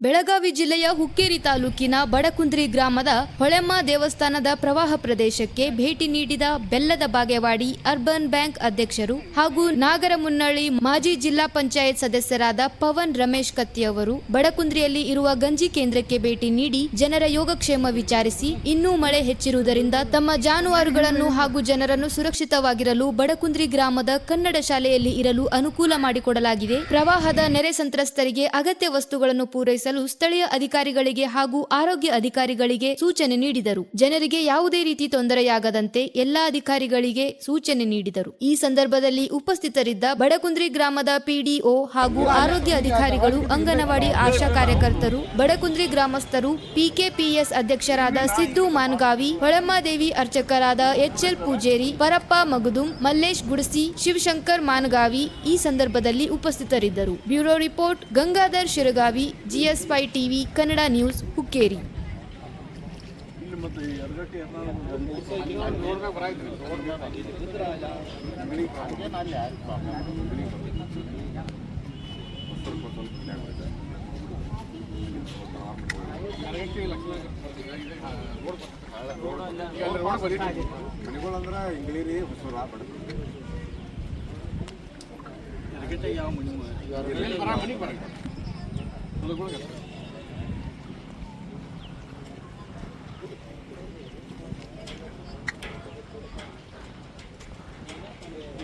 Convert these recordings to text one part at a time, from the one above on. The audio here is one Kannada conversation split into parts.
ಬೆಳಗಾವಿ ಜಿಲ್ಲೆಯ ಹುಕ್ಕೇರಿ ತಾಲೂಕಿನ ಬಡಕುಂದ್ರಿ ಗ್ರಾಮದ ಹೊಳೆಮ್ಮ ದೇವಸ್ಥಾನದ ಪ್ರವಾಹ ಪ್ರದೇಶಕ್ಕೆ ಭೇಟಿ ನೀಡಿದ ಬೆಲ್ಲದ ಬಾಗೇವಾಡಿ ಅರ್ಬನ್ ಬ್ಯಾಂಕ್ ಅಧ್ಯಕ್ಷರು ಹಾಗೂ ನಾಗರಮುನ್ನಳ್ಳಿ ಮಾಜಿ ಜಿಲ್ಲಾ ಪಂಚಾಯತ್ ಸದಸ್ಯರಾದ ಪವನ್ ರಮೇಶ್ ಕತ್ತಿ ಅವರು ಬಡಕುಂದ್ರಿಯಲ್ಲಿ ಇರುವ ಗಂಜಿ ಕೇಂದ್ರಕ್ಕೆ ಭೇಟಿ ನೀಡಿ ಜನರ ಯೋಗಕ್ಷೇಮ ವಿಚಾರಿಸಿ ಇನ್ನೂ ಮಳೆ ಹೆಚ್ಚಿರುವುದರಿಂದ ತಮ್ಮ ಜಾನುವಾರುಗಳನ್ನು ಹಾಗೂ ಜನರನ್ನು ಸುರಕ್ಷಿತವಾಗಿರಲು ಬಡಕುಂದ್ರಿ ಗ್ರಾಮದ ಕನ್ನಡ ಶಾಲೆಯಲ್ಲಿ ಇರಲು ಅನುಕೂಲ ಮಾಡಿಕೊಡಲಾಗಿದೆ. ಪ್ರವಾಹದ ನೆರೆ ಸಂತ್ರಸ್ತರಿಗೆ ಅಗತ್ಯ ವಸ್ತುಗಳನ್ನು ಪೂರೈಸಲು ಸ್ಥಳೀಯ ಅಧಿಕಾರಿಗಳಿಗೆ ಹಾಗೂ ಆರೋಗ್ಯ ಅಧಿಕಾರಿಗಳಿಗೆ ಸೂಚನೆ ನೀಡಿದರು. ಜನರಿಗೆ ಯಾವುದೇ ರೀತಿ ತೊಂದರೆಯಾಗದಂತೆ ಎಲ್ಲಾ ಅಧಿಕಾರಿಗಳಿಗೆ ಸೂಚನೆ ನೀಡಿದರು. ಈ ಸಂದರ್ಭದಲ್ಲಿ ಉಪಸ್ಥಿತರಿದ್ದ ಬಡಕುಂದ್ರಿ ಗ್ರಾಮದ ಪಿಡಿಒ ಹಾಗೂ ಆರೋಗ್ಯ ಅಧಿಕಾರಿಗಳು, ಅಂಗನವಾಡಿ ಆಶಾ ಕಾರ್ಯಕರ್ತರು, ಬಡಕುಂದ್ರಿ ಗ್ರಾಮಸ್ಥರು, ಪಿಕೆಪಿಎಸ್ ಅಧ್ಯಕ್ಷರಾದ ಸಿದ್ದು ಮಾನ್ಗಾವಿ, ಹೊಳಮ್ಮದೇವಿ ಅರ್ಚಕರಾದ ಎಚ್ಎಲ್ ಪೂಜೇರಿ, ಪರಪ್ಪ ಮಗದುಂ, ಮಲ್ಲೇಶ್ ಗುಡಸಿ, ಶಿವಶಂಕರ್ ಮಾನ್ಗಾವಿ ಈ ಸಂದರ್ಭದಲ್ಲಿ ಉಪಸ್ಥಿತರಿದ್ದರು. Bureau report, Gangadhar Shiragavi, GS five TV Kannada news Hukkeri ಮನೆಗಳಂದ್ರೆ ಇಂಗ್ಲೀರಿ ಹೊಸೂರ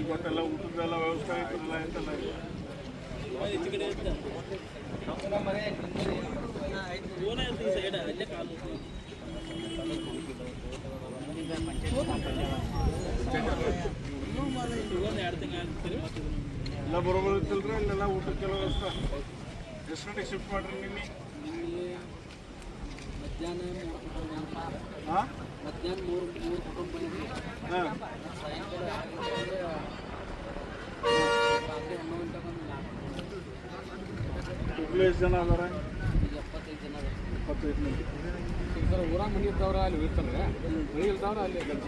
ಇವತ್ತೆಲ್ಲ ಊಟದ್ದೆಲ್ಲ ವ್ಯವಸ್ಥೆ ಐತಲ್ಲ ಎಂತೆಲ್ಲ ಇದೆ. ಎಲ್ಲ ಬರೋಬರ್ ಇತ್ತಲ್ರಿ ಇಲ್ಲೆಲ್ಲ ಊಟಕ್ಕೆಲ್ಲ ವ್ಯವಸ್ಥೆ ಎಷ್ಟು ಶಿಫ್ಟ್ ಮಾಡ್ರಿ ನಿನ್ನೆ? ಹಾಂ? ಹಾಂ. ಹುಬ್ಳಿ ಎಷ್ಟು ಜನ ಅದಾರ? ಇಪ್ಪತ್ತೈದು ಮಂದಿ. ಊರ ಮನೆ ಇದ್ದವ್ರ ಅಲ್ಲಿ ಇರ್ತಾರೆ ಮನೆ ಇಲ್ದವ್ರ ಅಲ್ಲಿ ಕೆಲಸ